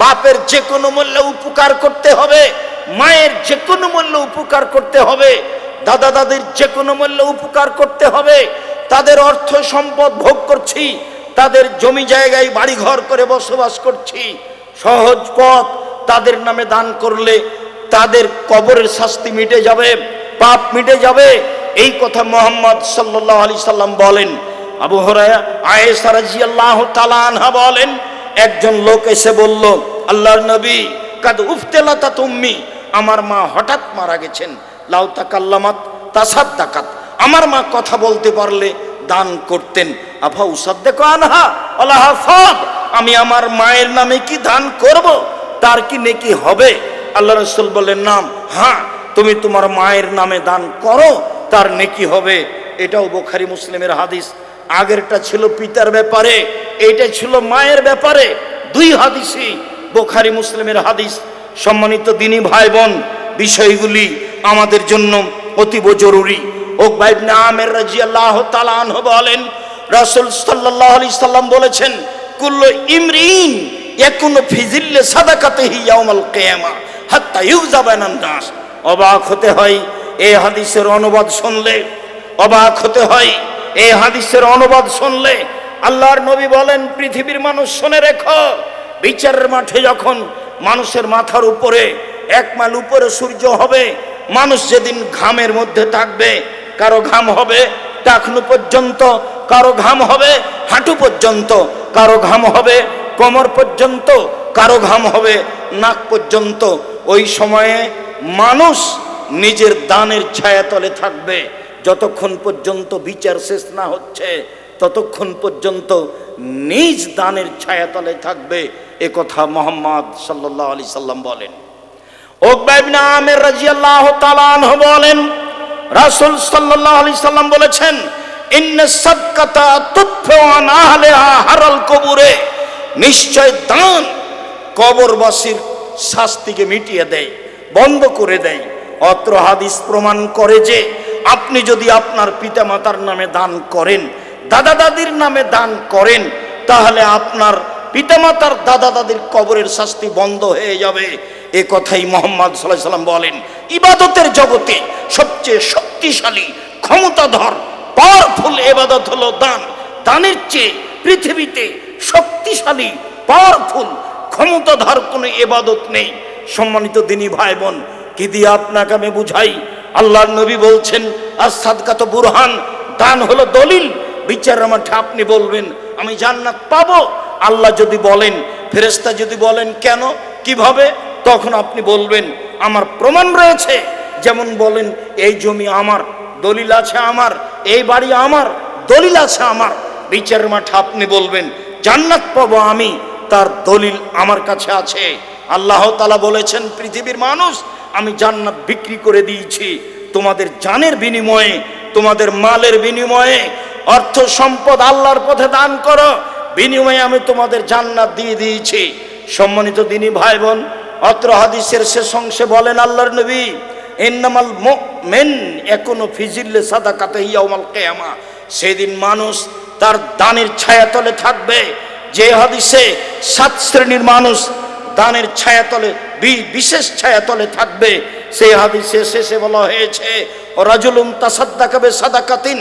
বাপের যে কোনো মূল্যে উপকার করতে হবে, মায়ের যে কোনো মূল্যে উপকার করতে হবে, দাদা দাদির যে কোনো মূল্যে উপকার করতে হবে, তাদের অর্থ সম্পদ ভোগ করছি, তাদের জমি জায়গায় বাড়ি ঘর করে বসবাস করছি। সহজ পথ তাদের নামে দান করলে তাদের কবরের শাস্তি মিটে যাবে, পাপ মিটে যাবে। এই কথা মোহাম্মদ সাল্লাহ আলি সাল্লাম বলেন। আবু হরায়া আয়েশা রাজিয়াল্লাহু তাআলা আনহা বলেন একজন লোক এসে বলল, আল্লাহর নবী, কাদ উফতেলাতা তুম্মি, আমার মা হঠাৎ মারা গেছেন। লাউ তাকাল্লামাত তাসাদ্দাকাত আমার মা কথা বলতে পারলে দান করতেন। আফা উসাদ্দেক আনহা, আল্লাহ ফাদ, আমি আমার মায়ের নামে কি দান করব? তার কি নেকি হবে? আল্লাহ রসুল বললেন, নাম হ্যাঁ তুমি তোমার মায়ের নামে দান করো, তার নেকি হবে। এটাও বোখারি মুসলিমের হাদিস। আগেরটা ছিল পিতার ব্যাপারে এইটা ছিল মায়ের ব্যাপারে দুই হাদিসই, বোখারি মুসলিমের হাদিস। সম্মানিত দিনী ভাই বোন বিষয়গুলি আমাদের জন্য অতীব জরুরি। ও বাইবনে আমের রাজি আল্লাহ তালান বলেন, রাসুল সাল্লাহ আলি সাল্লাম বলেছেন, কুল্ল ইমরিন একুন ফিজিল্লে সাদাকাতে হিয়াউমাল কেয়ামা হাত্তা ইউজাবানান নাস। অবাক হতে হয় এই হাদিসের অনুবাদ শুনলে। অবাক হতে হয় এই হাদিসের অনুবাদ শুনলে আল্লাহর নবী বলেন, পৃথিবীর মানুষ শুনে রেখো, বিচারের মাঠে যখন মানুষের মাথার উপরে এক মাইল উপরে সূর্য হবে, মানুষ যেদিন ঘামের মধ্যে থাকবে, কারও ঘাম হবে টাকনু পর্যন্ত, কারও ঘাম হবে হাঁটু পর্যন্ত, কারও ঘাম হবে কোমর পর্যন্ত, কারও ঘাম হবে নাক পর্যন্ত। ওই সময়ে মানুষ নিজের দানের ছায়াতলে থাকবে, যতক্ষণ পর্যন্ত বিচার শেষ না হচ্ছে ততক্ষণ পর্যন্ত নিজ দানের ছায়াতলে থাকবে এ কথা মোহাম্মদ সাল্লাহ আলি সাল্লাম বলেন। ওকবাইবনা আমের রাজিয়াল্লাহ তালান বলেন, রাসুল সাল্লাহ আলি সাল্লাম বলেছেন নিশ্চয় দান কবরবাসীর শাস্তিকে মিটিয়ে দেয়, বন্ধ করে দেয়। অত্র হাদিস প্রমাণ করে যে, আপনি যদি আপনার পিতামাতার নামে দান করেন দাদা দাদির নামে দান করেন, তাহলে আপনার পিতামাতার দাদা দাদির কবরের শাস্তি বন্ধ হয়ে যাবে। এ কথাই মোহাম্মদ সাল্লাম বলেন, ইবাদতের জগতে সবচেয়ে শক্তিশালী, ক্ষমতাধর পাওয়ারফুল এবাদত হলো দান। দানের চেয়ে পৃথিবীতে শক্তিশালী পাওয়ারফুল ক্ষমতাধর কোনো এবাদত নেই। সম্মানিত দিনী ভাই বোন কি দিয়ে আপনাকে আমি বুঝাই? আল্লাহর নবী বলছেন আর সাদকাত বুরহান, দান হলো দলিল। বিচারের মাঠে আপনি বলবেন, আমি জান্নাত পাবো। আল্লাহ যদি বলেন ফেরেস্তা যদি বলেন, কেন, কীভাবে, তখন আপনি বলবেন, আমার প্রমাণ রয়েছে। যেমন বলেন, এই জমি আমার, দলিল আছে আমার, এই বাড়ি আমার, দলিল আছে আমার। বিচারের মাঠে আপনি বলবেন, জান্নাত পাবো আমি, তার দলিল আমার কাছে আছে। আল্লাহ তালা বলেছেন, পৃথিবীর মানুষ, আমি জান্নাত বিক্রি করে দিয়েছি। তোমাদের জানের বিনিময়ে, তোমাদের মালের বিনিময়ে অর্থ সম্পদ আল্লাহর পথে দান করো। বিনিময়ে আমি তোমাদের জান্নাত দিয়ে দিয়েছি। সম্মানিত দিনী ভাই বোন অত্র হাদিসের শেষ অংশে বলেন আল্লাহর নবী এন্নামাল মেন এখনও ফিজিল্লে সাদা কাতে ইয়াউমাল কেয়ামা। সেদিন মানুষ তার দানের ছায়াতলে থাকবে। যে হাদিসে সাত শ্রেণির মানুষ দানের ছায়াতলে বিশেষ ছায়াতলে থাকবে, সেই হাদিসে শেষে বলা হয়েছে, রাজুলুম তাসাদ্দাকাবে সাদাকাতিন।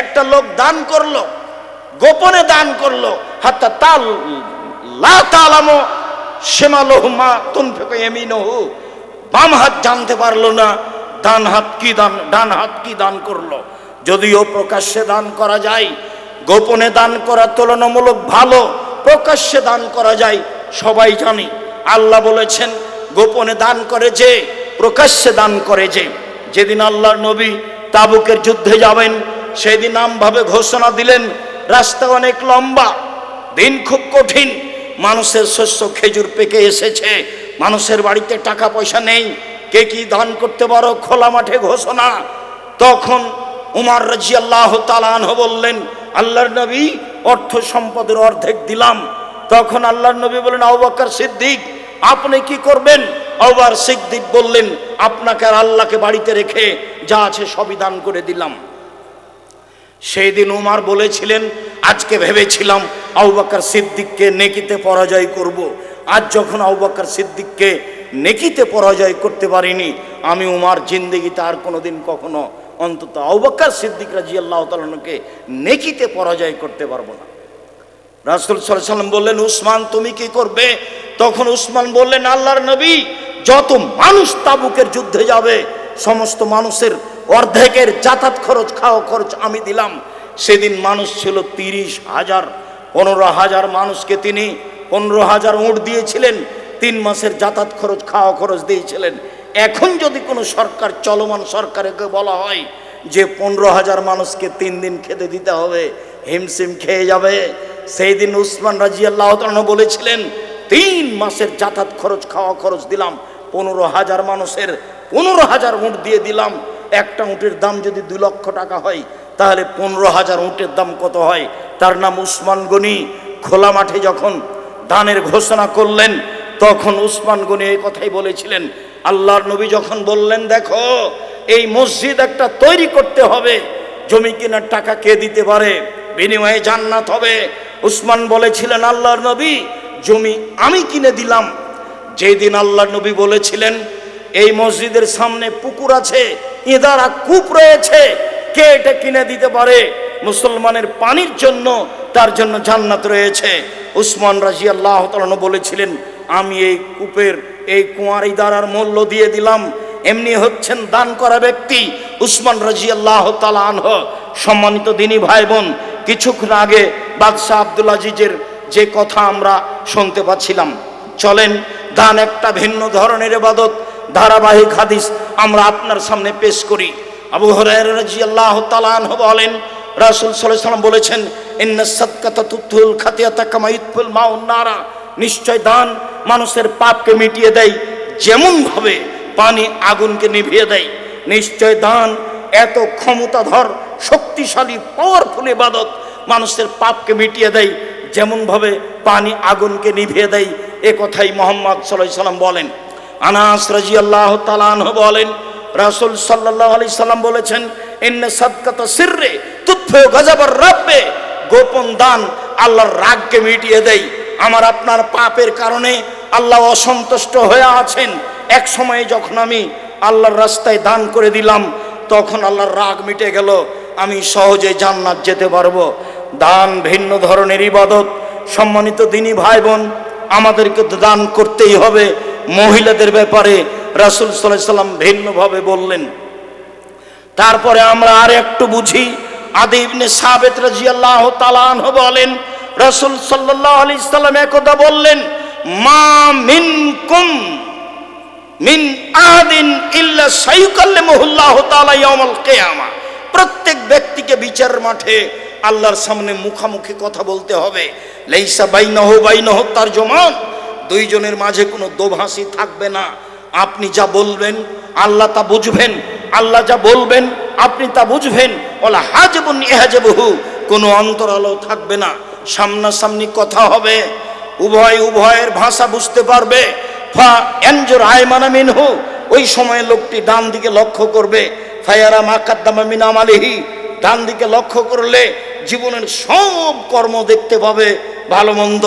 একটা লোক দান করল, গোপনে দান করল, হাত্তা তাল লা তালামো সেমালহু মা তুনফেকো এমিনহু বাম হাত জানতে পারল না, ডান হাত কি দান, ডান হাত কি দান করল। যদিও প্রকাশ্যে দান করা যায়, গোপনে দান করা তুলনামূলক ভালো, প্রকাশ্যে দান করা যায়, সবাই জানি। আল্লাহ বলেছেন, গোপনে দান করে যে, প্রকাশ্যে দান করে যে। যেদিন আল্লাহর নবী তাবুকের যুদ্ধে যাবেন সেদিন নামভাবে ঘোষণা দিলেন, রাস্তা অনেক লম্বা, দিন খুব কঠিন, মানুষের শস্য খেজুর পেকে এসেছে, মানুষের বাড়িতে টাকা পয়সা নেই, কে কি দান করতে পারো খোলা মাঠে ঘোষণা। তখন উমার রাজি আল্লাহ তালানহ বললেন, আল্লাহর নবী অর্থ সম্পদের অর্ধেক দিলাম। তখন আল্লাহর নবী বললেন আবাক্কার সিদ্দিক, আপনি কি করবেন? আবার সিদ্দিক বললেন, আপনাকে আর আল্লাহকে বাড়িতে রেখে যা আছে সবই দান করে দিলাম। সেই দিন উমার বলেছিলেন, আজকে ভেবেছিলাম আউবাকার সিদ্দিককে নেকিতে পরাজয় করব। আজ যখন আউবাক্কার সিদ্দিককে নেকিতে পরাজয় করতে পারিনি, আমি উমার জিন্দেগিতে আর কোনোদিন কখনো অন্তত আউবাক্কার সিদ্দিক রাজি আল্লাহ তালকে নেকিতে পরাজয় করতে পারব না রাসুল সাল্লাম বললেন, উসমান, তুমি কি করবে তখন উসমান বললেন, আল্লাহর নবী, যত মানুষ তাবুকের যুদ্ধে যাবে, সমস্ত মানুষের অর্ধেকের যাতায়াত খরচ, খাওয়া খরচ আমি দিলাম। সেদিন মানুষ ছিল তিরিশ হাজার, পনেরো হাজার মানুষকে তিনি পনেরো হাজার উঁট দিয়েছিলেন, তিন মাসের যাতায়াত খরচ, খাওয়া খরচ দিয়েছিলেন। এখন যদি কোনো সরকার, চলমান সরকারকে বলা হয় যে পনেরো হাজার মানুষকে তিন দিন খেতে দিতে হবে হিমসিম খেয়ে যাবে, সেই দিন উসমান রাজি আল্লাহ বলেছিলেন, তিন মাসের যাতায়াত খরচ, খাওয়া খরচ দিলাম, পনেরো হাজার মানুষের পনেরো হাজার উঁট দিয়ে দিলাম। একটা উঁটের দাম যদি দু লক্ষ টাকা হয়, তাহলে পনেরো হাজার উঁটের দাম কত হয়? তার নাম উসমান গনি। খোলা মাঠে যখন দানের ঘোষণা করলেন, তখন উসমান গনি এই কথাই বলেছিলেন, আল্লাহর নবী যখন বললেন, দেখো, এই মসজিদ একটা তৈরি করতে হবে। জমি কেনার টাকা কে দিতে পারে? বিনিময়ে জান্নাত হবে। উসমান বলেছিলেন, আল্লাহর নবী, জমি আমি কিনে দিলাম। যেদিন আল্লাহর নবী বলেছিলেন এই মসজিদের সামনে পুকুর আছে, ইদারা কূপ রয়েছে। কে এটা কিনে দিতে পারে? মুসলমানের পানির জন্য, তার জন্য জান্নাত রয়েছে। উসমান রাজি আল্লাহ বলেছিলেন, আমি এই কূপের, এই কুয়ার ইদারার মূল্য দিয়ে দিলাম। এমনি হচ্ছেন দান করা ব্যক্তি। উসমান রাজি আল্লাহ তালানহ সম্মানিত দিনী ভাই বোন কিছুক্ষণ আগে বাদশাহ আব্দুল আজিজের যে কথা আমরা শুনতে পাচ্ছিলাম। চলেন দান একটা ভিন্ন ধরনের এবাদত ধারাবাহিক হাদিস আমরা আপনার সামনে পেশ করি। আবু হরাইরা রাদিয়াল্লাহু তাআলা আনহু বলেন, রাসূল সাল্লাম বলেছেন নিশ্চয় দান মানুষের পাপকে মিটিয়ে দেয় যেমন ভাবে পানি আগুনকে নিভিয়ে দেয়। নিশ্চয় দান এত ক্ষমতাধর, শক্তিশালী পাওয়ারফুল ইবাদত মানুষের পাপকে মিটিয়ে দেয়, যেমনভাবে পানি আগুনকে নিভিয়ে দেয়। এ কথাই মোহাম্মদ সাল্লাম বলেন। আনাস রাজি আল্লাহ তালান বলেন, রাসুল সাল্লাহ আলি সাল্লাম বলেছেন এনে সদকাত সিররে তুথ্য গজাবার রাব্বে, গোপন দান আল্লাহর রাগকে মিটিয়ে দেয় আমার, আপনার পাপের কারণে আল্লাহ অসন্তুষ্ট হয়ে আছেন। এক সময়ে যখন আমি আল্লাহর রাস্তায় দান করে দিলাম, তখন আল্লাহর রাগ মিটে গেল। আমি সহজে জান্নাত যেতে পারব। দান ভিন্ন ধরনের ইবাদত। সম্মানিত দিনী ভাই বোন আমাদেরকে দান করতেই হবে। মহিলাদের ব্যাপারে রাসুল সাল্লাহ সাল্লাম ভিন্নভাবে বললেন। তারপরে আমরা আর একটু বুঝি। আদিবনে সাবেত রাজি আল্লাহ তালান বলেন, রাসুল সাল্লাহ আলি সাল্লাম একদা বললেন, মা মিন কুম মিন আদিন ইল্লা সাইকাল্লে মহুল্লাহ তালা ইয়াউমাল কিয়ামা। প্রত্যেক ব্যক্তিকে বিচার মাঠে আল্লাহর সামনে মুখামুখি কথা বলতে হবে। লেইসা বাইনহ বাইনহ তার জমান দুইজনের মাঝে কোনো দোভাষী থাকবে না। আপনি যা বলবেন, আল্লাহ তা বুঝবেন, আল্লাহ যা বলবেন, আপনি তা বুঝবেন। ওলা হাজবুন ইহাজবহু কোনো অন্তরালো থাকবে না। সামনাসামনি কথা হবে, উভয় উভয়ের ভাষা বুঝতে পারবে। ফা এনজোর আয়মানা মিনহু, ওই সময় লোকটি ডান দিকে লক্ষ্য করবে। ফায়ারা মাকাদ্দামা মিনাম আলিহি ডান দিকে লক্ষ্য করলে জীবনের সব কর্ম দেখতে পাবে ভালো মন্দ।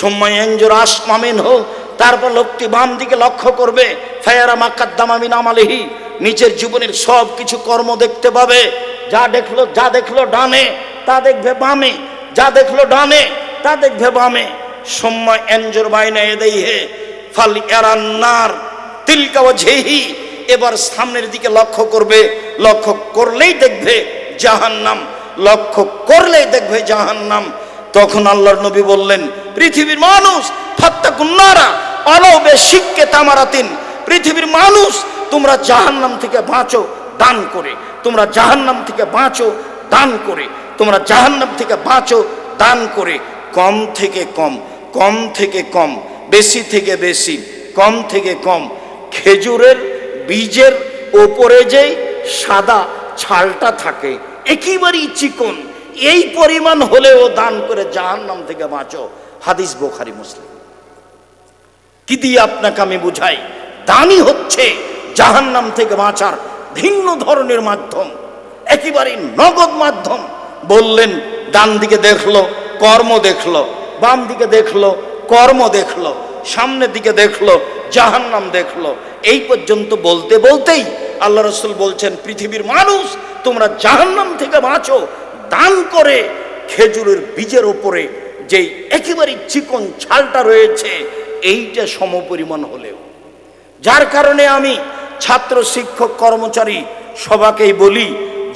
সময় এনজোর আসমামিন হোক তারপর লোকটি বাম দিকে লক্ষ্য করবে, ফায়ারা মাকাদ্দামা মিনাম আলিহি নিজের জীবনের সব কিছু কর্ম দেখতে পাবে, যা দেখল যা দেখল ডানে, তা দেখবে বামে, যা দেখল ডানে, তা দেখবে বামে সময় এঞ্জোর বাইনা এদেই হে ফাল এরান্নার তিলকা ঝেহি এবার সামনের দিকে লক্ষ্য করবে, লক্ষ্য করলেই দেখবে জাহান্নাম, লক্ষ্য করলেই দেখবে জাহান্নাম তখন আল্লাহর নবী বললেন, পৃথিবীর মানুষ ফাত্তাকুন্নারা অলবে শিখকে তামারাতিন। পৃথিবীর মানুষ, তোমরা জাহান্নাম থেকে বাঁচো, দান করে। তোমরা জাহান্নাম থেকে বাঁচো, দান করে। তোমরা জাহান্নাম থেকে বাঁচো, দান করে। কম থেকে কম কম থেকে কম, বেশি থেকে বেশি, কম থেকে কম। খেজুরের বীজের ওপরে যে সাদা ছালটা থাকে, একেবারেই চিকন এই পরিমাণ হলেও দান করে জাহান্নাম থেকে বাঁচো। হাদিস বোখারি, মুসলিম। কি দিয়ে আপনাকে আমি বুঝাই? দানই হচ্ছে জাহান্নাম থেকে বাঁচার ভিন্ন ধরনের মাধ্যম, একেবারে নগদ মাধ্যম। বললেন, ডান দিকে দেখল, কর্ম দেখল, বাম দিকে দেখল, কর্ম দেখল, সামনের দিকে দেখল, জাহান্নাম দেখল। এই পর্যন্ত বলতে বলতেই আল্লাহ রসুল বলছেন, পৃথিবীর মানুষ, তোমরা জাহান্নাম থেকে বাঁচো দান করে খেজুরের বীজের ওপরে যেই একেবারে চিকন ছালটা রয়েছে, এইটা সমপরিমাণ হলেও। যার কারণে আমি ছাত্র, শিক্ষক, কর্মচারী সবাকেই বলি,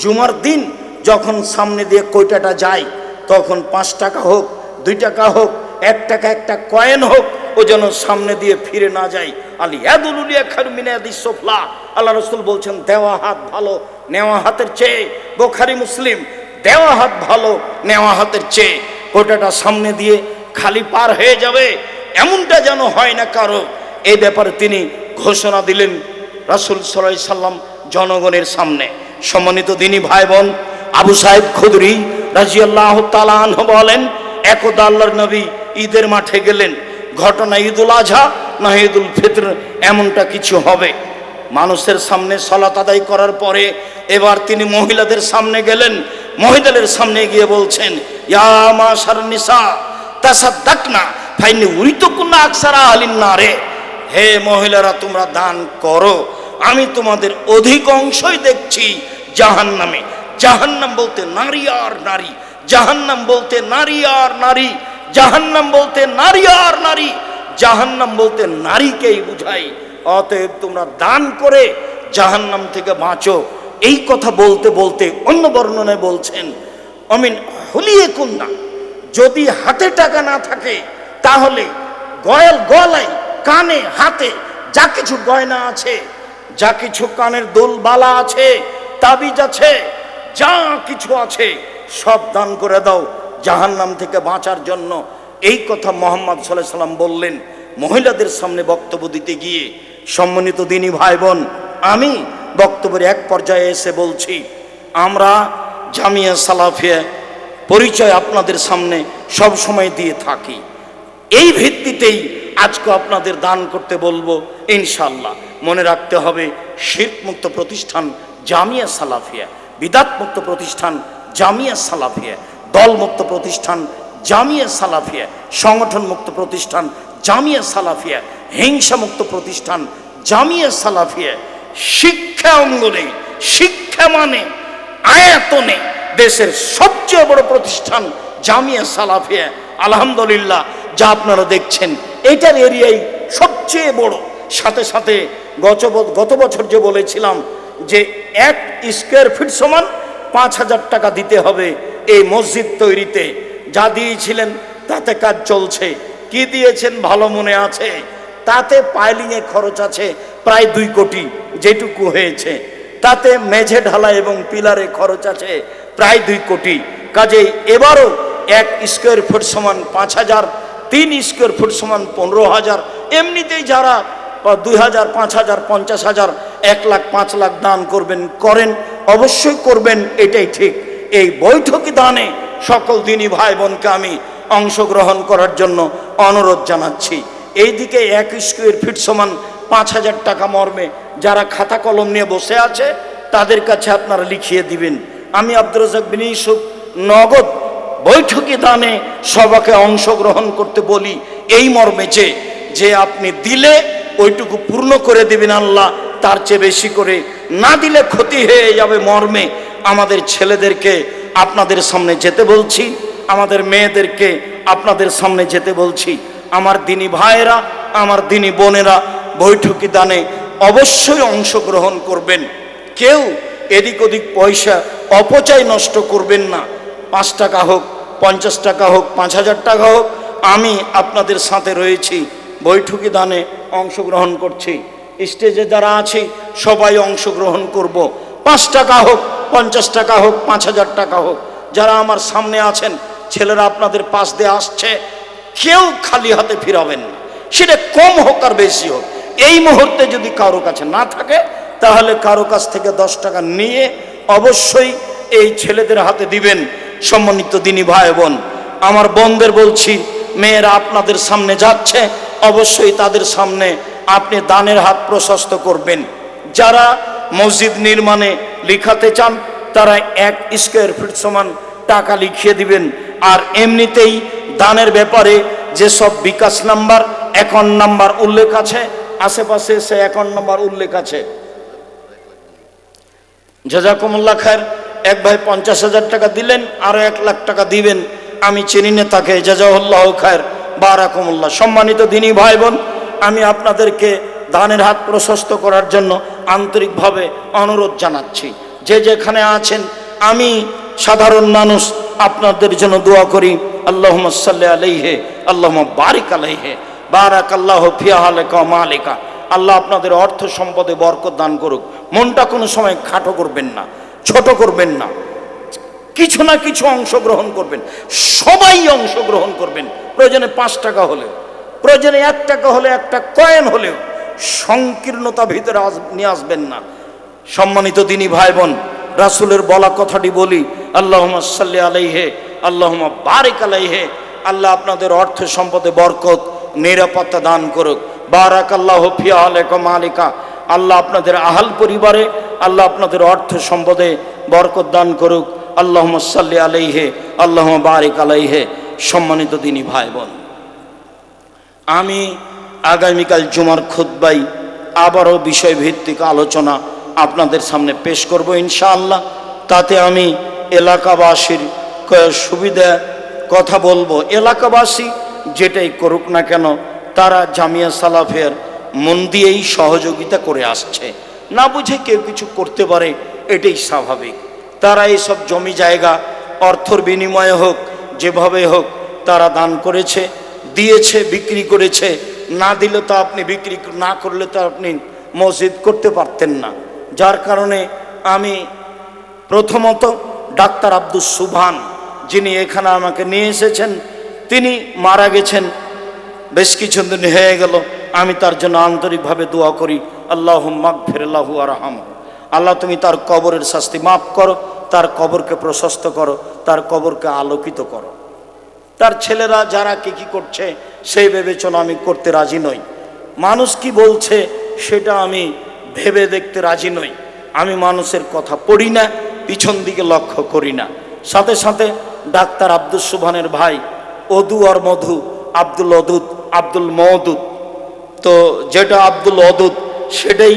জুমার দিন যখন সামনে দিয়ে কয়টাটা যায়, তখন পাঁচ টাকা হোক, দুই টাকা হোক, এক টাকা, একটা কয়েন হোক, ও যেন সামনে দিয়ে ফিরে না যায়। আলী সোফলা। আল্লাহ রসুল বলছেন, দেওয়া হাত ভালো, নেওয়া হাতের চেয়ে বোখারি, মুসলিম দেওয়া হাত ভালো, নেওয়া হাতের চেয়ে কোটাটা সামনে দিয়ে খালি পার হয়ে যাবে। এমনটা যেন হয় না কারও। এই ব্যাপারে তিনি ঘোষণা দিলেন রাসুল সাল্লাহ সাল্লাম জনগণের সামনে। সম্মানিত দিনী ভাই বোন আবু সাহেব খুদরি রাজিয়াল্লাহ তালান বলেন, একদা আল্লাহর নবী ঈদের মাঠে গেলেন। ঘটনা ঈদুল আজহা না ঈদুল ফিতর, এমনটা কিছু হবে। মানুষের সামনে সলাত আদায় করার পরে এবার তিনি মহিলাদের সামনে গেলেন। মহিলাদের সামনে গিয়ে বলছেন, ইয়া মা নিসা, তাসাদ্দাকনা ফাইনি আলিন না হে মহিলারা, তোমরা দান করো। আমি তোমাদের অধিক অংশই দেখছি জাহান্নামে। জাহান্নাম বলতে নারী আর নারী, জাহান্নাম বলতে নারী আর নারী, জাহান্নাম বলতে নারী আর নারী, জাহান্নাম বলতে নারীকেই বুঝাই। অতএব তোমরা দান করে জাহান্নাম থেকে বাঁচো। এই কথা বলতে বলতে অন্য বর্ণনায় বলছেন, অমিন হলিয়ে কন্যা যদি হাতে টাকা না থাকে, তাহলে গয়াল গলায়, কানে, হাতে যা কিছু গয়না আছে, যা কিছু কানের দোলবালা আছে, তাবিজ আছে, যা কিছু আছে, সব দান করে দাও জাহান্নাম থেকে বাঁচার জন্য। এই কথা মোহাম্মদ সাল্লাহ সাল্লাম বললেন মহিলাদের সামনে বক্তব্য দিতে গিয়ে সম্মানিত দিনী ভাই বোন, আমি বক্তব্যের এক পর্যায়ে এসে বলছি, আমরা জামিয়া সালাফিয়া পরিচয় আপনাদের সামনে সব সময় দিয়ে থাকি। এই ভিত্তিতেই আজকে আপনাদের দান করতে বলব ইনশাল্লাহ মনে রাখতে হবে মুক্ত প্রতিষ্ঠান জামিয়া সালাফিয়া বিদাত মুক্ত প্রতিষ্ঠান জামিয়া সালাফিয়া, দলমুক্ত প্রতিষ্ঠান জামিয়া সালাফিয়া সংগঠন মুক্ত প্রতিষ্ঠান জামিয়া সালাফিয়া হিংসা মুক্ত প্রতিষ্ঠান জামিয়া সালাফিয়া শিক্ষা অঙ্গনে শিক্ষা মানে আয়াতনে দেশের সবচেয়ে বড় প্রতিষ্ঠান জামিয়া সালাফিয়া, আলহামদুলিল্লাহ, যা আপনারা দেখছেন। এটার এরিয়াই সবচেয়ে বড়। সাথে সাথে গত গত বছর যে বলেছিলাম যে এক স্কোয়ার ফিট সমান পাঁচ হাজার টাকা দিতে হবে এই মসজিদ তৈরিতে। যা দিয়েছিলেন, তাতে কাজ চলছে। কি দিয়েছেন ভালো মনে আছে? তাতে পাইলিংয়ে খরচ আছে প্রায় দুই কোটি যেটুকু হয়েছে। তাতে মেঝে ঢালা এবং পিলারে খরচ আছে প্রায় দুই কোটি। কাজেই এবারও এক স্কোয়ার ফুট সমান পাঁচ হাজার, তিন স্কোয়ার ফুট সমান পনেরো হাজার, এমনিতেই যারা দুই হাজার, পাঁচ হাজার, পঞ্চাশ হাজার, এক লাখ, পাঁচ লাখ দান করবেন, করেন, অবশ্যই করবেন, এটাই ঠিক। এই বৈঠকি দানে সকল দিনই ভাই বোনকে আমি অংশগ্রহণ করার জন্য অনুরোধ জানাচ্ছি। এইদিকে এক স্কোয়ার ফিট সমান পাঁচ হাজার টাকা মর্মে যারা খাতা কলম নিয়ে বসে আছে, তাদের কাছে আপনারা লিখিয়ে দিবেন। আমি আব্দুর রাজাক বিন ইউসুফ নগদ বৈঠকি দানে সবাকে অংশগ্রহণ করতে বলি এই মর্মে যে যে আপনি দিলে ওইটুকু পূর্ণ করে দিবেন আল্লাহ, তার চেয়ে বেশি করে না দিলে ক্ষতি হয়ে যাবে মর্মে। আমাদের ছেলেদেরকে আপনাদের সামনে যেতে বলছি, আমাদের মেয়েদেরকে আপনাদের সামনে যেতে বলছি। আমার দিনী ভাইয়েরা, আমার দিনী বোনেরা বৈঠকি দানে অবশ্যই অংশগ্রহণ করবেন। কেউ এদিক ওদিক পয়সা, অপচয় নষ্ট করবেন না। পাঁচ টাকা হোক, পঞ্চাশ টাকা হোক, পাঁচ হাজার টাকা হোক, আমি আপনাদের সাথে রয়েছি। বৈঠকি দানে অংশগ্রহণ করছি। স্টেজে যারা আছে, সবাই অংশগ্রহণ করব। পাঁচ টাকা হোক, পঞ্চাশ টাকা হোক, পাঁচ হাজার টাকা হোক, যারা আমার সামনে আছেন, ছেলেরা আপনাদের পাশ দিয়ে আসছে, কেউ খালি হাতে ফিরাবেন না। সেটা কম হোক আর বেশি হোক। এই মুহূর্তে যদি কারও কাছে না থাকে, তাহলে কারও কাছ থেকে দশ টাকা নিয়ে অবশ্যই এই ছেলেদের হাতে দিবেন। সম্মানিত দিনী ভাই বোন, আমার বোনদের বলছি, মেয়েরা আপনাদের সামনে যাচ্ছে, অবশ্যই তাদের সামনে আপনি দানের হাত প্রশস্ত করবেন। যারা মসজিদ নির্মাণে লিখাতে চান, তারা এক স্কোয়ার ফিট সমান টাকা লিখিয়ে দিবেন। আর এমনিতেই দানের ব্যাপারে যেসব বিকাশ নাম্বার, এখন নাম্বার উল্লেখ আছে আশেপাশে সে অ্যাকাউন্ট নাম্বার উল্লেখ আছে। জাজাকুমুল্লাহ খায়ের এক ভাই পঞ্চাশ হাজার টাকা দিলেন, আরও এক লাখ টাকা দিবেন। আমি চিনি না তাকে জাজাউল্লাহ খায়ের, বারাকুমুল্লাহ। সম্মানিত দিনী ভাই বোন আমি আপনাদেরকে দানের হাত প্রশস্ত করার জন্য আন্তরিকভাবে অনুরোধ জানাচ্ছি। যে যেখানে আছেন, আমি সাধারণ মানুষ, আপনাদের জন্য দোয়া করি। আল্লাহ সাল্লি আলাইহে আল্লাহ বারিক আলাইহে। বারাক আল্লাহ ফিয়াহালেকা মালিকা। আল্লাহ আপনাদের অর্থ সম্পদে বরকত দান করুক। মনটা কোনো সময় খাটো করবেন না, ছোট করবেন না। কিছু না কিছু অংশগ্রহণ করবেন। সবাই অংশগ্রহণ করবেন। প্রয়োজনে পাঁচ টাকা হলেও, প্রয়োজনে এক টাকা হলে একটা কয়েন হলেও সংকীর্ণতা ভিতরে আস- নিয়ে আসবেন না। সম্মানিত দিনী ভাই বোন রাসুলের বলা কথাটি বলি আল্লাহ সাল্লি আলাইহে আল্লাহ বারিক আলাইহে, আল্লাহ আপনাদের অর্থ সম্পদে বরকত নিরাপত্তা দান করুক। বারাক আল্লাহ ফিয়া আলেকা মালিকা। আল্লাহ আপনাদের আহাল পরিবারে, আল্লাহ আপনাদের অর্থ সম্পদে বরকত দান করুক। আল্লাহ সাল্লি আলাইহে আল্লাহ বারিক আলাইহে। সম্মানিত দিনী ভাই বোন আমি আগামীকাল জুমার খুদ্বাই আবারও বিষয়ভিত্তিক আলোচনা আপনাদের সামনে পেশ করব ইনশাআল্লাহ। তাতে আমি এলাকাবাসীর সুবিধা কথা বলব। এলাকাবাসী যেটাই করুক না কেন, তারা জামিয়া সালাফের মন দিয়েই সহযোগিতা করে আসছে। না বুঝে কেউ কিছু করতে পারে, এটাই স্বাভাবিক। তারা এইসব জমি জায়গা, অর্থর বিনিময়ে হোক, যেভাবে হোক, তারা দান করেছে, দিয়েছে, বিক্রি করেছে। না দিলে তো আপনি বিক্রি না করলে তো আপনি মসজিদ করতে পারতেন না। যার কারণে আমি প্রথমত ডাক্তার আব্দুল সুভান, যিনি এখানে আমাকে নিয়ে এসেছেন তিনি মারা গেছেন। বেশ কিছুদিন হয়ে গেল, আমি তার জন্য আন্তরিকভাবে দোয়া করি। আল্লাহ মাগ ফেরাল্লাহু আরহাম আল্লাহ, তুমি তার কবরের শাস্তি মাফ করো, তার কবরকে প্রশস্ত করো, তার কবরকে আলোকিত করো। তার ছেলেরা যারা কি কি করছে, সেই বিবেচনা আমি করতে রাজি নই। মানুষ কি বলছে, সেটা আমি ভেবে দেখতে রাজি নই। আমি মানুষের কথা পড়ি না, পিছন দিকে লক্ষ্য করি না। সাথে সাথে ডাক্তার আব্দুল সুবহানের ভাই অদু আর মধু, আব্দুল অদুত আব্দুল মহদুদ তো যেটা আব্দুল অদুত সেটাই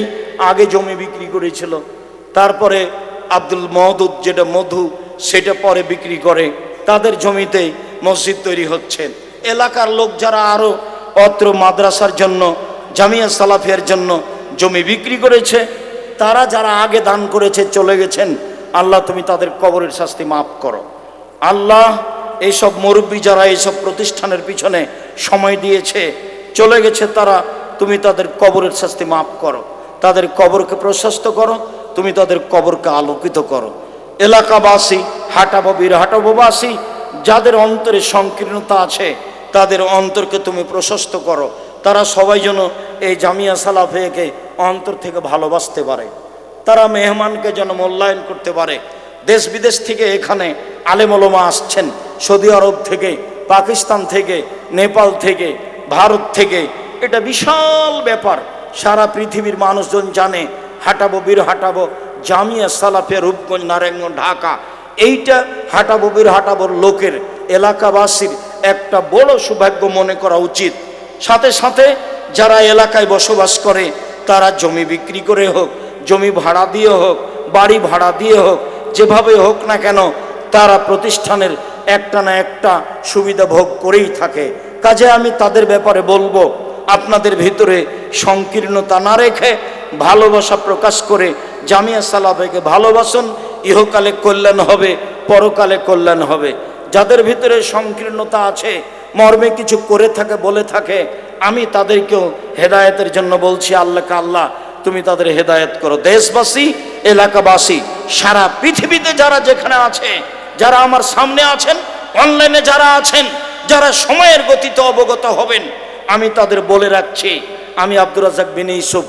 আগে জমি বিক্রি করেছিল। তারপরে আব্দুল মহদুদ যেটা মধু, সেটা পরে বিক্রি করে। তাদের জমিতে মসজিদ তৈরি হচ্ছে। এলাকার লোক যারা আরও অত্র মাদ্রাসার জন্য, জামিয়া সালাফিয়ার জন্য জমি বিক্রি করেছে, তারা যারা আগে দান করেছে, চলে গেছেন, আল্লাহ তুমি তাদের কবরের শাস্তি মাফ করো। আল্লাহ এইসব মুরব্বী যারা এইসব প্রতিষ্ঠানের পিছনে সময় দিয়েছে, চলে গেছে তারা, তুমি তাদের কবরের শাস্তি মাফ করো। তাদের কবরকে প্রশস্ত করো, তুমি তাদের কবরকে আলোকিত করো। এলাকাবাসী হাটাবো বীরহাটাবোবাসী যাদের অন্তরে সংকীর্ণতা আছে, তাদের অন্তরকে তুমি প্রশস্ত করো। তারা সবাই যেন এই জামিয়া সালাফেকে অন্তর থেকে ভালোবাসতে পারে। তারা মেহমানকে যেন মূল্যায়ন করতে পারে। দেশ বিদেশ থেকে এখানে আলেমলমা আসছেন। সৌদি আরব থেকে, পাকিস্তান থেকে, নেপাল থেকে, ভারত থেকে। এটা বিশাল ব্যাপার। সারা পৃথিবীর মানুষজন জানে, হাঁটাবো, বীর হাঁটাবো, জামিয়া সালাফে রূপগঞ্জ, নারায়ণগঞ্জ, ঢাকা। এইটা হাঁটাবো, বীর হাঁটাবোর লোকের, এলাকাবাসীর একটা বড় সৌভাগ্য মনে করা উচিত। সাথে সাথে যারা এলাকায় বসবাস করে, তারা জমি বিক্রি করে হোক, জমি ভাড়া দিয়ে হোক, বাড়ি ভাড়া দিয়ে হোক যেভাবে হোক না কেন, তারা প্রতিষ্ঠানের একটা না একটা সুবিধা ভোগ করেই থাকে। কাজে আমি তাদের ব্যাপারে বলব, আপনাদের ভিতরে সংকীর্ণতা না রেখে ভালোবাসা প্রকাশ করে জামিয়া সালাফেকে ভালোবাসুন, ইহকালে কল্যাণ হবে, পরকালে কল্যাণ হবে। যাদের ভিতরে সংকীর্ণতা আছে, মর্মে কিছু করে থাকে, বলে থাকে, আমি তাদেরকেও হেদায়তের জন্য বলছি, আল্লাহকে আল্লাহ তুমি তাদের হেদায়ত করো। দেশবাসী, এলাকাবাসী, সারা পৃথিবীতে যারা যেখানে আছে, যারা আমার সামনে আছেন, অনলাইনে যারা আছেন, যারা সময়ের গতিতে অবগত হবেন, আমি তাদের বলে রাখছি, আমি আব্দুর রাজাক বিন ইসুফ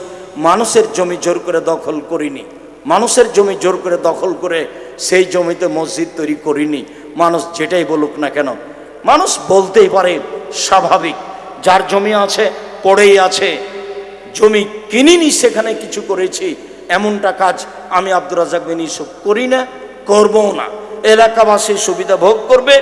মানুষের জমি জোর করে দখল করিনি। মানুষের জমি জোর করে দখল করে সেই জমিতে মসজিদ তৈরি করিনি। মানুষ যেটাই বলুক না কেন, মানুষ বলতেই পারে, স্বাভাবিক। যার জমি আছে, পড়েই আছে জমি কিনিনি, সেখানে কিছু করেছি। এমনটা কাজ আমি আব্দুর রাজাক বিন ইসুফ করি না, করবও না। এলাকাবাসী সুবিধা ভোগ করবে,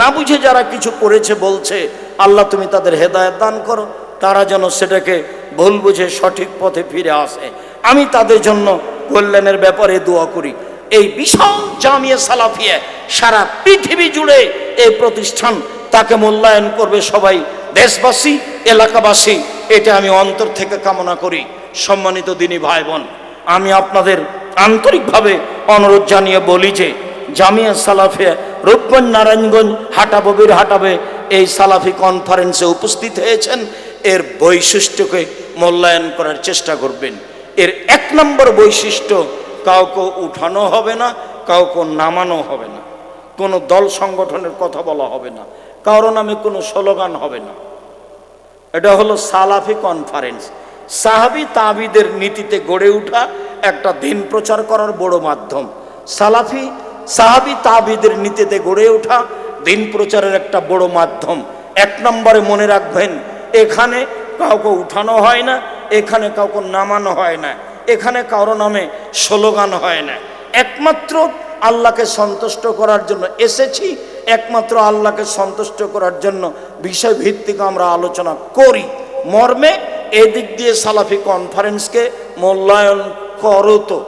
না বুঝে যারা কিছু করেছে বলছে, আল্লাহ তুমি তাদের হেদায়ত দান করো, তারা যেন সেটাকে ভুল বুঝে সঠিক পথে ফিরে আসে। আমি তাদের জন্য কল্যাণের ব্যাপারে দোয়া করি। এই বিশাল জামিয়া সালাফিয়া সারা পৃথিবী জুড়ে এই প্রতিষ্ঠান তাকে মূল্যায়ন করবে সবাই। দেশবাসী, এলাকাবাসী, এটা আমি অন্তর থেকে কামনা করি। সম্মানিত দিনী ভাই বোন আমি আপনাদের আন্তরিকভাবে অনুরোধ জানিয়ে বলি যে, জামিয়া সালাফিয়া রূপগঞ্জ নারায়ণগঞ্জ হাটাববির হাটাবে এই সালাফি কনফারেন্সে উপস্থিত হয়েছেন। এর বৈশিষ্ট্যকে মূল্যায়ন করার চেষ্টা করবেন। এর এক নম্বর বৈশিষ্ট্য, কাউকে উঠানো হবে না, কাউকে নামানো হবে না। কোনো দল সংগঠনের কথা বলা হবে না। কারও নামে কোনো স্লোগান হবে না। এটা হলো সালাফি কনফারেন্স সাহাবি তাবিদের নীতিতে গড়ে ওঠা একটা দিন প্রচার করার বড় মাধ্যম। সালাফি, সাহাবি তাবিদের নীতিতে গড়ে ওঠা দিন প্রচারের একটা বড় মাধ্যম। এক নম্বরে মনে রাখবেন, এখানে কাউকে উঠানো হয় না, এখানে কাউকে নামানো হয় না, এখানে কারও নামে স্লোগান হয় না। একমাত্র আল্লাহকে সন্তুষ্ট করার জন্য এসেছি, একমাত্র আল্লাহকে সন্তুষ্ট করার জন্য বিষয় ভিত্তিক আমরা আলোচনা করি। মর্মে এদিক দিয়ে সালাফি কনফারেন্সকে মূল্যায়ন করো তো।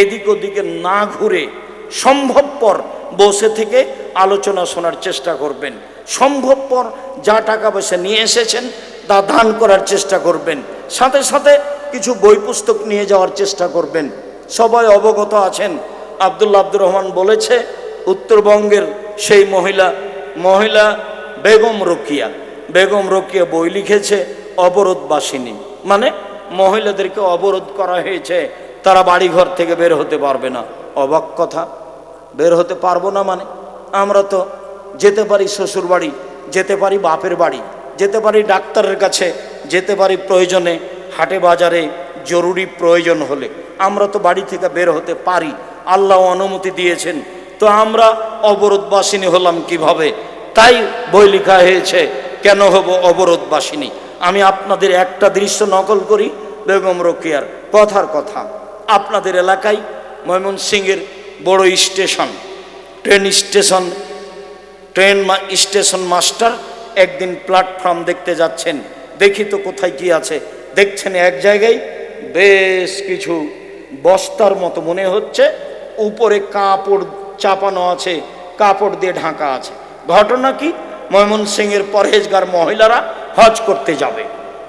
এদিক ওদিকে না ঘুরে সম্ভবপর বসে থেকে আলোচনা শোনার চেষ্টা করবেন। সম্ভবপর যা টাকা পয়সা নিয়ে এসেছেন তা দান করার চেষ্টা করবেন। সাথে সাথে কিছু বই পুস্তক নিয়ে যাওয়ার চেষ্টা করবেন। সবাই অবগত আছেন। আব্দুল্লা আব্দুর রহমান বলেছে, উত্তরবঙ্গের সেই মহিলা মহিলা বেগম রকিয়া। বেগম রকিয়া বই লিখেছে, অবরোধবাসিনী। মানে মহিলাদেরকে অবরোধ করা হয়েছে, তারা বাড়িঘর থেকে বের হতে পারবে না। অবাক কথা, বের হতে পারব না মানে? আমরা তো যেতে পারি শ্বশুর বাড়ি, যেতে পারি বাপের বাড়ি, যেতে পারি ডাক্তারের কাছে, যেতে পারি প্রয়োজনে হাটে বাজারে জরুরি প্রয়োজন হলে। আমরা তো বাড়ি থেকে বের হতে পারি। আল্লাহ অনুমতি দিয়েছেন। তো আমরা অবরোধবাসিনী হলাম কীভাবে? তাই বই লেখা হয়েছে, কেন হব অবরোধবাসিনী? আমি আপনাদের একটা দৃশ্য নকল করি, বেগম রকিয়ার কথার কথা। আপনাদের এলাকায় ময়মনসিংহের বড় station. Train station train station master একদিন প্ল্যাটফর্ম দেখতে যাচ্ছেন। দেখি তো কোথায় কি আছে। দেখছেন এক জায়গায় বেশ কিছু বস্তার মতো মনে হচ্ছে, উপরে কাপড় চাপানো আছে, কাপড় দিয়ে ঢাকা আছে। ঘটনা কি? ময়মনসিংহের পরহেজগার মহিলারা হজ করতে যাবে।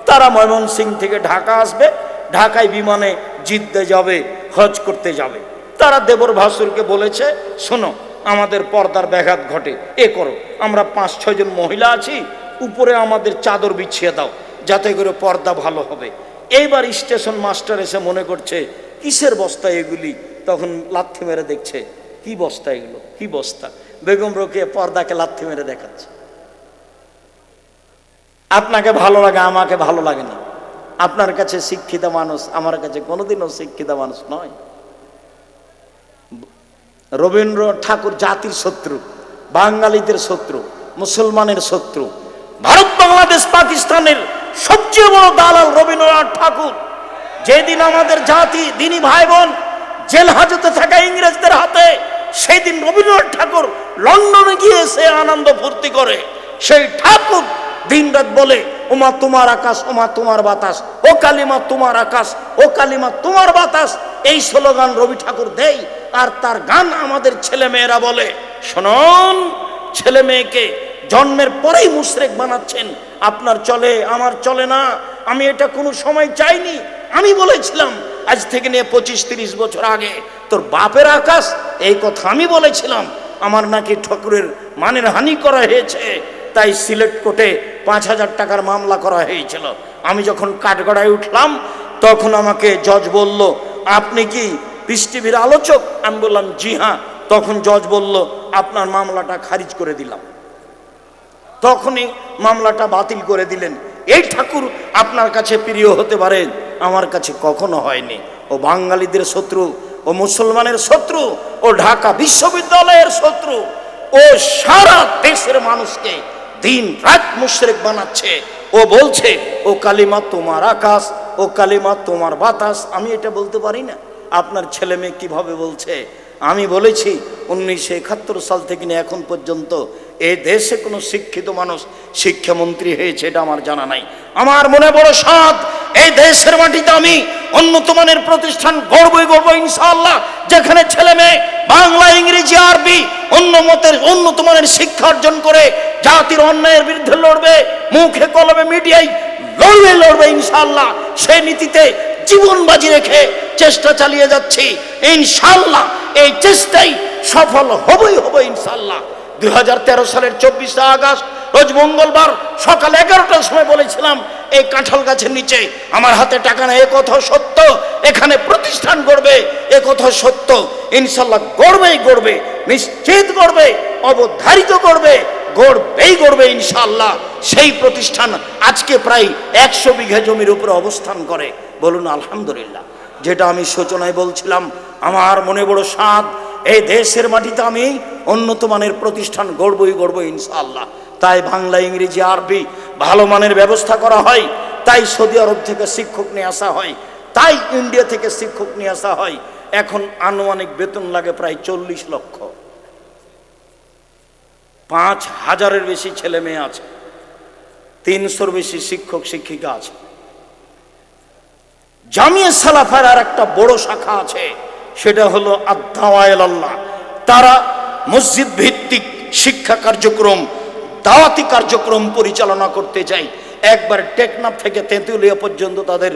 তারা ময়মনসিংহ থেকে ঢাকা আসবে, ঢাকায় বিমানে জিদ্দে যাবে, হজ করতে যাবে। তারা দেবর ভাসুরকে বলেছে, শোনো, আমাদের পর্দার ব্যাঘাত ঘটে, এ করো, আমরা পাঁচ ছয়জন মহিলা আছি, উপরে আমাদের চাদর বিছিয়ে দাও, যাতে করে পর্দা ভালো হবে। এইবার স্টেশন মাস্টার এসে মনে করছে কিসের বস্তা এগুলি? তখন লাথি মেরে দেখছে, কি বস্তা এগুলো? কি বস্তা? বেগম রোকে পর্দাকে লাথি মেরে দেখাচ্ছে। আপনাকে ভালো লাগে, আমাকে ভালো লাগে না। আপনার কাছে শিক্ষিত মানুষ, আমার কাছে কোনোদিনও শিক্ষিত মানুষ নয়। রবীন্দ্র ঠাকুর জাতির শত্রু, বাঙালিদের শত্রু, মুসলমানের শত্রু, ভারত, বাংলাদেশ, পাকিস্তানের সবচেয়ে বড় দালাল রবীন্দ্রনাথ ঠাকুর। যেদিন আমাদের জাতি, দিনী ভাই বোন জেল হাজতে থাকা ইংরেজদের হাতে সেই দিন রবীন্দ্রনাথ ঠাকুর লন্ডনে গিয়ে সে আনন্দ ফুর্তি করে। সেই ঠাকুর দিনরাত বলে, ওমা তোমার আকাশ, ওমা তোমার বাতাস, ও কালিমা তোমার আকাশ, ও কালিমা তোমার বাতাস। এই স্লোগান রবি ঠাকুর দেই আর তার গান আমাদের ছেলে মেয়েরা বলে। শোনন ছেলে মেয়েকে জন্মের পরেই মুশরেক বানাচ্ছেন। আপনার চলে, আমার চলে না, আমি এটা কোনো সময় চাইনি। আমি বলেছিলাম, আজ থেকে নিয়ে পঁচিশ তিরিশ বছর আগে, তোর বাপের আকাশ, এই কথা আমি বলেছিলাম, আমার নাকি ঠাকুরের মানের হানি করা হয়েছে, তাই সিলেট কোর্টে পাঁচ হাজার টাকার মামলা করা হয়েছিল। আমি যখন কাঠগড়ায় উঠলাম, তখন আমাকে জজ বলল, আপনি কি পিস টিভির আলোচক? আমি বললাম, জি হ্যাঁ। তখন জজ বলল, আপনার মামলাটা খারিজ করে দিলাম। তখনই মামলাটা বাতিল করে দিলেন। এই ঠাকুর আপনার কাছে প্রিয় হতে পারে, আমার কাছে কখনো হয়নি। ও বাঙালিদের শত্রু, ও মুসলমানের শত্রু, ও ঢাকা বিশ্ববিদ্যালয়ের শত্রু, ও সারা দেশের মানুষকে দিন রাত মুশরেক বানাচ্ছে। ও বলছে, ও কালিমা তোমার আকাশ, ও কালিমা তোমার বাতাস। আমি এটা বলতে পারি না। আপনার ছেলে মেয়ে কীভাবে বলছে? আমি বলেছি, উনিশশো একাত্তর সাল থেকে এখন পর্যন্ত এই দেশে কোনো শিক্ষিত মানুষ শিক্ষামন্ত্রী হয়েছে এটা আমার জানা নাই। আমার মনে বড় সাধ এই দেশের মাটিতে আমি উন্নত মানের প্রতিষ্ঠান গড়বই গড়ব ইনশাআল্লাহ, যেখানে ছেলে মেয়ে, বাংলা, ইংরেজি, আরবি, অন্য মতের উন্নত মানের শিক্ষা অর্জন করে জাতির অন্যায়ের বিরুদ্ধে লড়বে, মুখে কলমে মিডিয়ায় লড়বে লড়বে ইনশাআল্লাহ। সেই নীতিতে জীবন বাজি রেখে চেষ্টা চালিয়ে যাচ্ছি, ইনশাআল্লাহ। এই চেষ্টাই সফল হবই হবে ইনশাআল্লাহ। দুই হাজার তেরো সালের চব্বিশে আগস্ট, রোজ মঙ্গলবার সকাল এগারোটার সময় বলেছিলাম, এই কাঁঠাল গাছের নিচে আমার হাতে টাকা নেই কথা সত্য, এখানে প্রতিষ্ঠান গড়বে কথা সত্য, ইনশাল্লাহ গড়বেই গড়বে, নিশ্চিত গড়বে, অবধারিত করবে গড়বেই গড়বে ইনশাল্লাহ। সেই প্রতিষ্ঠান আজকে প্রায় একশো বিঘা জমির উপরে অবস্থান করে। বলুন আলহামদুলিল্লাহ। যেটা আমি সূচনায় বলছিলাম, আমার মনে বড় স্বাদ, এই দেশের মাটিতে আমি উন্নত মানের প্রতিষ্ঠান গড়বই গড়ব ইনশাআল্লাহ। তাই বাংলা, ইংরেজি, আরবি ভালো মানের ব্যবস্থা করা হয়, তাই সৌদি আরব থেকে শিক্ষক নিয়ে আসা হয়, তাই ইন্ডিয়া থেকে শিক্ষক নিয়ে আসা হয়। এখন আনুমানিক বেতন লাগে প্রায় চল্লিশ লক্ষ। পাঁচ হাজারের বেশি ছেলে মেয়ে আছে, তিনশোর বেশি শিক্ষক, শিক্ষিকা আছে। জামিয়া সালাফার আর একটা বড় শাখা আছে, সেটা হলো আল্লাহ। তারা মসজিদ ভিত্তিক শিক্ষা কার্যক্রম, দাওয়াতি কার্যক্রম পরিচালনা করতে চাই একবার টেকনাফ থেকে তেঁতুলিয়া পর্যন্ত তাদের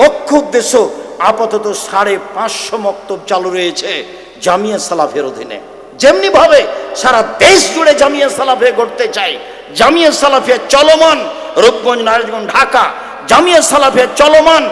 লক্ষ্য উদ্দেশ্য আপাতত সাড়ে পাঁচশো মক্তব চালু রয়েছে জামিয়া সালাফের অধীনে। যেমনি ভাবে সারা দেশ জুড়ে জামিয়া সালাফে করতে চাই জামিয়া সালাফে চলমান রূপগঞ্জ, নারায়ণগঞ্জ, ঢাকা। জামিয়া সালাফে চলমান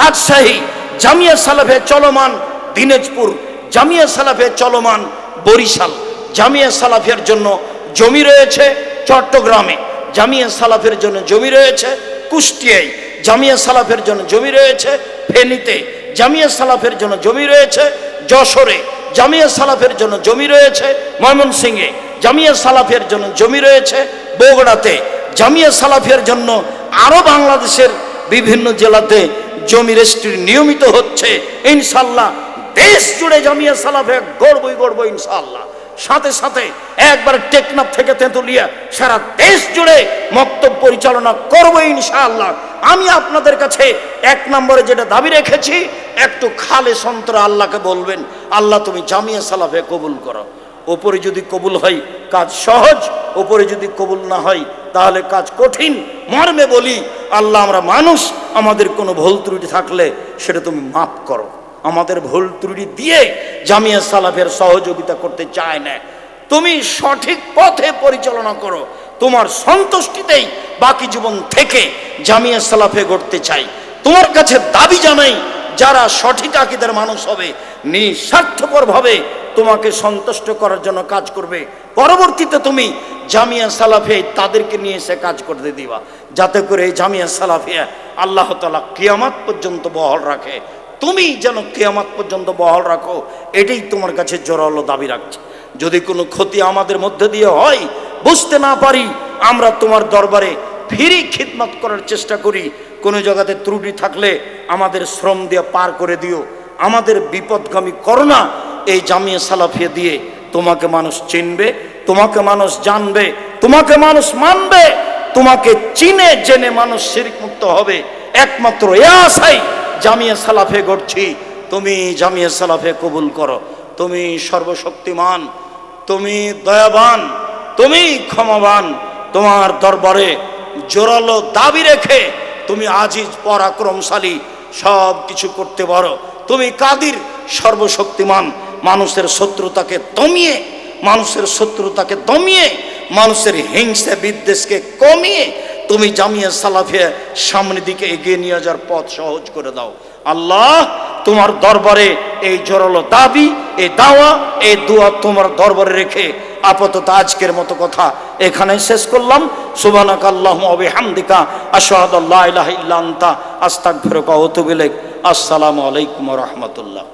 রাজশাহী জামিয়া সালাফে চলমান দিনাজপুর, জামিয়া সালাফে চলমান বরিশাল। জামিয়া সালাফের জন্য জমি রয়েছে চট্টগ্রামে। জামিয়া সালাফের জন্য জমি রয়েছে কুষ্টিয়ায়। জামিয়া সালাফের জন্য জমি রয়েছে ফেনীতে। জামিয়া সালাফের জন্য জমি রয়েছে যশোরে। জামিয়া সালাফের জন্য জমি রয়েছে ময়মনসিংহে। জামিয়া সালাফের জন্য জমি রয়েছে বগুড়াতে। জামিয়া সালাফের জন্য আরও বাংলাদেশের বিভিন্ন জেলাতে জমি রেস্ট্রি নিয়মিত হচ্ছে, ইনশাল্লাহ দেশ জুড়ে জামিয়া সালাফে গড়বই গড়ব ইনশাল্লাহ। সাথে সাথে একবার টেকনাফ থেকে তেঁতুলিয়া সারা দেশ জুড়ে মক্তব পরিচালনা করব ইনশাআল্লাহ আমি আপনাদের কাছে এক নম্বরে যেটা দাবি রেখেছি, একটু খালে সন্তরা আল্লাহকে বলবেন, আল্লাহ, তুমি জামিয়া সালাফে কবুল করো। ওপরে যদি কবুল হয়, কাজ সহজ, ওপরে যদি কবুল না হয়, তাহলে কাজ কঠিন। মর্মে বলি, আল্লাহ আমরা মানুষ আমাদের কোনো ভুল ত্রুটি থাকলে সেটা তুমি মাফ করো। আমাদের ভুল ত্রুটি দিয়ে জামিয়া সালাফের সহযোগিতা করতে চায় না। তুমি সঠিক পথে পরিচালনা করো। তোমার সন্তুষ্টিতেই বাকি জীবন থেকে জামিয়া সালাফে গড়তে চাই। তোমার কাছে দাবি জানাই, যারা সঠিক আকিদের মানুষ হবে, নিঃস্বার্থপরভাবে তোমাকে সন্তুষ্ট করার জন্য কাজ করবে। পরবর্তীতে তুমি জামিয়া সালাফে তাদেরকে নিয়ে এসে কাজ করতে দিবা। যাতে করে এই জামিয়া সালাফিয়া আল্লাহ তালা কিয়ামাত পর্যন্ত বহল রাখে। তুমি যেন কিয়ামাত পর্যন্ত বহল রাখো, এটাই তোমার কাছে জোরালো দাবি রাখছে। যদি কোনো ক্ষতি আমাদের মধ্যে দিয়ে হয়, বুঝতে না পারি, আমরা তোমার দরবারে ফিরি খিদমত করার চেষ্টা করি। কোনো জায়গাতে ত্রুটি থাকলে আমাদের শ্রম দিয়ে পার করে দিও। আমাদের বিপদগামী করোনা এই জামিয়া সালাফিয়া দিয়ে তোমাকে মানুষ চিনবে, তোমাকে মানুষ জানবে, তোমাকে মানুষ মানবে। তোমাকে চিনে, জেনে মানুষ শিরিক মুক্ত হবে। একমাত্র এ আশাই জামিয়া সালাফে গড়ছি। তুমি জামিয়া সালাফে কবুল করো। তুমি সর্বশক্তিমান, তুমি দয়াবান, তুমি ক্ষমাবান। তোমার দরবারে জোরালো দাবি রেখে তুমি আজিজ, পরাক্রমশালী, সব কিছু করতে পারো। তুমি কাদির সর্বশক্তিমান, মানুষের শত্রুতাকে দমিয়ে মানুষের শত্রুতাকে দমিয়ে, মানুষের হিংসা বিদ্বেষকে কমিয়ে তুমি জামিয়া সালাফিয়া সামনের দিকে এগিয়ে নিয়ে যাওয়ার পথ সহজ করে দাও। আল্লাহ, তোমার দরবারে এই জোরালো দাবি, এই দাওয়া, এই দোয়া তোমার দরবারে রেখে আপাতত আজকের মতো কথা এখানে শেষ করলাম। সুবানাক আল্লাহ হামদিকা আল্লাহ ওয়া আতুবু ইলাইক। আসসালামু আলাইকুম রাহমাতুল্লাহ।